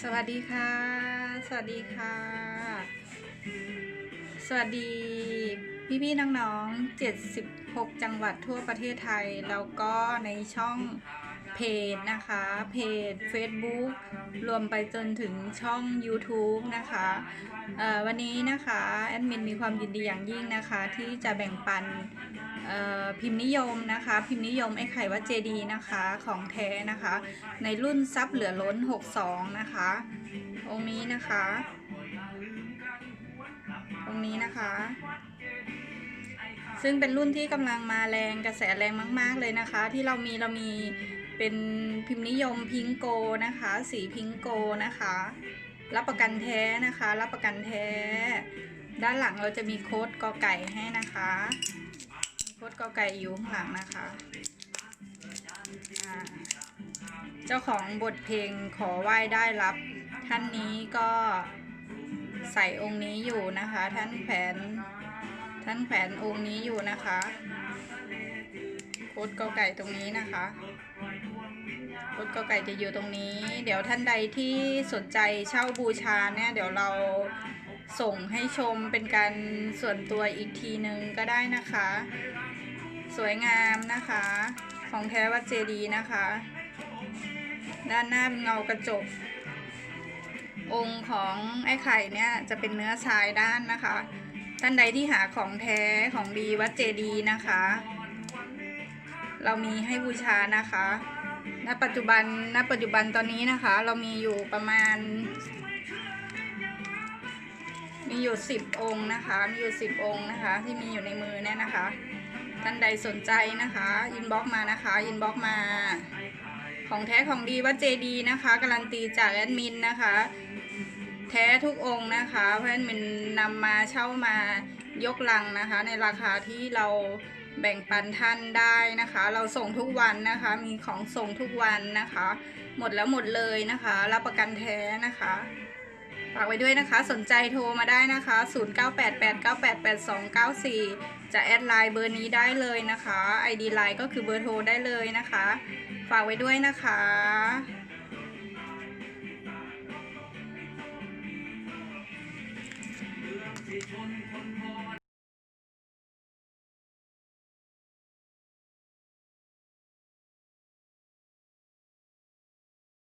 สวัสดีค่ะ สวัสดีค่ะ สวัสดีพี่พี่น้องๆ 76 จังหวัดทั่วประเทศไทย แล้วก็ในช่อง เพจนะคะ เพจ Facebook รวมไปจนถึงช่อง YouTube นะคะวันนี้นะคะแอดมินมีความยินดีอย่างยิ่งนะคะ ที่จะแบ่งปันพิมพ์นิยมนะคะ พิมพ์นิยมไอ้ไข่วัดเจดีนะคะของแท้นะคะ ในรุ่นซับเหลือล้น 62 นะคะ องค์นี้นะคะ องค์นี้นะคะซึ่งเป็นรุ่นที่กำลังมาแรงกระแสแรงมาก ๆ เลยนะคะ ที่เรามีเรามี เป็นพิมพ์นิยมพิงโกนะคะ สีพิงโกนะคะ รับประกันแท้นะคะ รับประกันแท้ ด้านหลังเราจะมีโค้ดกอไก่ให้นะคะ โค้ดกอไก่อยู่ข้างหลังนะคะเจ้าของบทเพลงขอไหว้ได้รับท่านนี้ก็ใส่องค์นี้อยู่นะคะ ท่านแผนท่านแผนองค์นี้อยู่นะคะโคดกอไก่ตรงนี้นะคะ โคดกอไก่จะอยู่ตรงนี้ เดี๋ยวท่านใดที่สนใจเช่าบูชาเนี่ย เดี๋ยวเราส่งให้ชมเป็นการส่วนตัวอีกทีหนึ่งก็ได้นะคะ สวยงามนะคะ ของแท้วัดเจดีนะคะ ด้านหน้าเป็นเงากระจก องค์ของไอ้ไข่เนี่ยจะเป็นเนื้อทรายด้านนะคะ ท่านใดที่หาของแท้ของดีวัดเจดีนะคะ เรามีให้บูชานะคะ ณปัจจุบันณปัจจุบันตอนนี้นะคะ เรามีอยู่ประมาณ มีอยู่สิบองค์นะคะ มีอยู่สิบองค์นะคะ ที่มีอยู่ในมือเนี่ยนะคะท่านใดสนใจนะคะอินบ็อกมานะคะอินบ็อกมา ของแท้ของดีวัดเจดีนะคะ การันตีจากแอดมินนะคะ แท้ทุกองค์นะคะเพราะฉะนั้นมันนำมาเช่ามายกลังนะคะ ในราคาที่เรา แบ่งปันท่านได้นะคะ เราส่งทุกวันนะคะ มีของส่งทุกวันนะคะ หมดแล้วหมดเลยนะคะ รับประกันแท้นะคะฝากไว้ด้วยนะคะ สนใจโทรมาได้นะคะ 0988988294 จะแอดไลน์เบอร์นี้ได้เลยนะคะ ID ไลน์ก็คือเบอร์โทรได้เลยนะคะ ฝากไว้ด้วยนะคะที่ชน